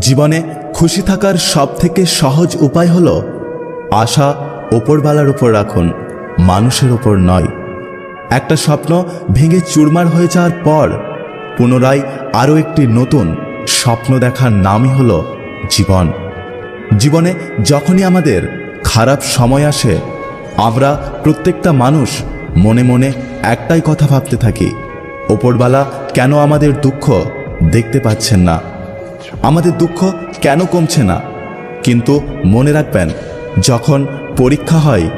জীবনে খুশি থাকার সব থেকে সহজ উপায় হল আশা ওপরবালার উপর রাখুন, মানুষের ওপর নয়। একটা স্বপ্ন ভেঙে চুরমার হয়ে যাওয়ার পর পুনরায় আরও একটি নতুন স্বপ্ন দেখার নামই হল জীবন। জীবনে যখনই আমাদের খারাপ সময় আসে, আমরা প্রত্যেকটা মানুষ মনে মনে একটাই কথা ভাবতে থাকি ওপরবালা কেন আমাদের দুঃখ দেখতে পাচ্ছেন না? আমাদের দুঃখ কেন কমছে না? কিন্তু মনে রাখবেন, যখন পরীক্ষা হয়,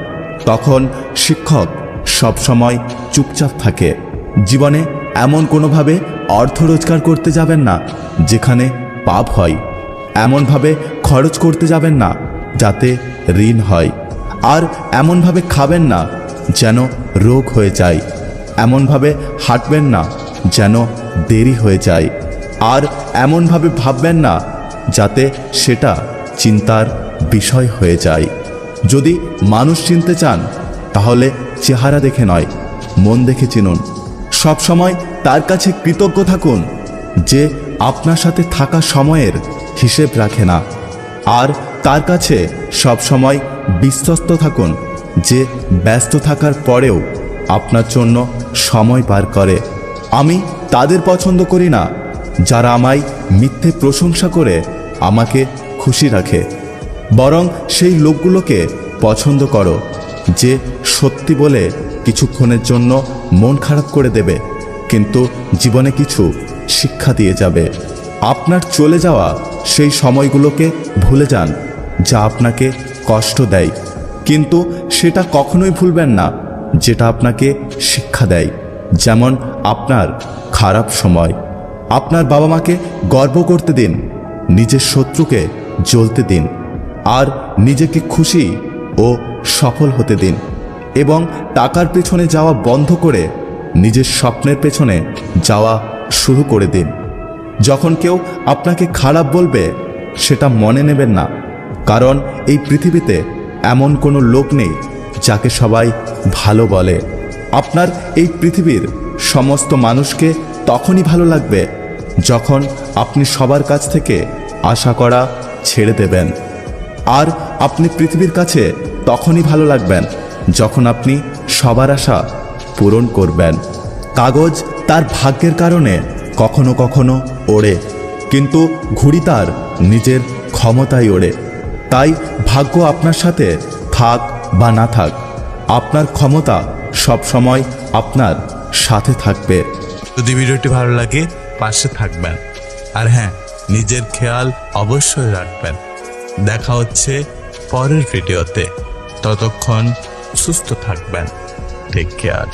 তখন শিক্ষক সবসময় চুপচাপ থাকে। জীবনে এমন কোনোভাবে অর্থ রোজগার করতে যাবেন না, যেখানে পাপ হয়। এমনভাবে খরচ করতে যাবেন না, যাতে ঋণ হয়। আর এমনভাবে খাবেন না, যেন রোগ হয়ে যায়। এমনভাবে হাঁটবেন না, যেন দেরি হয়ে যায়। আর এমনভাবে ভাববেন না যাতে সেটা চিন্তার বিষয় হয়ে যায়। যদি মানুষ চিনতে চান, তাহলে চেহারা দেখে নয়, মন দেখে চিনুন। সবসময় তার কাছে কৃতজ্ঞ থাকুন যে আপনার সাথে থাকা সময়ের হিসেব রাখে না। আর তার কাছে সবসময় বিশ্বস্ত থাকুন যে ব্যস্ত থাকার পরেও আপনার জন্য সময় পার করে। আমি তাদের পছন্দ করি না যারা আমায় মিথ্যে প্রশংসা করে আমাকে খুশি রাখে। বরং সেই লোকগুলোকে পছন্দ করো, যে সত্যি বলে কিছুক্ষণের জন্য মন খারাপ করে দেবে, কিন্তু জীবনে কিছু শিক্ষা দিয়ে যাবে। আপনার চলে যাওয়া সেই সময়গুলোকে ভুলে যান, যা আপনাকে কষ্ট দেয়। কিন্তু সেটা কখনোই ভুলবেন না, যেটা আপনাকে শিক্ষা দেয়, যেমন আপনার খারাপ সময়। আপনার বাবা মাকে গর্ব করতে দিন, নিজের শত্রুকে জ্বলতে দিন, আর নিজেকে খুশি ও সফল হতে দিন এবং টাকার পেছনে যাওয়া বন্ধ করে নিজের স্বপ্নের পেছনে যাওয়া শুরু করে দিন। যখন কেউ আপনাকে খারাপ বলবে, সেটা মনে নেবেন না, কারণ এই পৃথিবীতে এমন কোনো লোক নেই যাকে সবাই ভালো বলে। আপনার এই পৃথিবীর সমস্ত মানুষকে তখনই ভালো লাগবে যখন আপনি সবার কাছ থেকে আশা করা ছেড়ে দেবেন। আর আপনি পৃথিবীর কাছে তখনই ভালো লাগবেন যখন আপনি সবার আশা পূরণ করবেন। কাগজ তার ভাগ্যের কারণে কখনো কখনো ওড়ে, কিন্তু ঘুড়ি তার নিজের ক্ষমতায় ওড়ে। তাই ভাগ্য আপনার সাথে থাক বা না থাক, আপনার ক্ষমতা সবসময় আপনার সাথে থাকবে। যদি ভিডিওটি ভালো লাগে, পাশে থাকবেন। আর হ্যাঁ নিজের খেয়াল অবশ্যই রাখবেন। দেখা হচ্ছে পরের ভিডিওতে। ততক্ষণ সুস্থ থাকবেন। Take care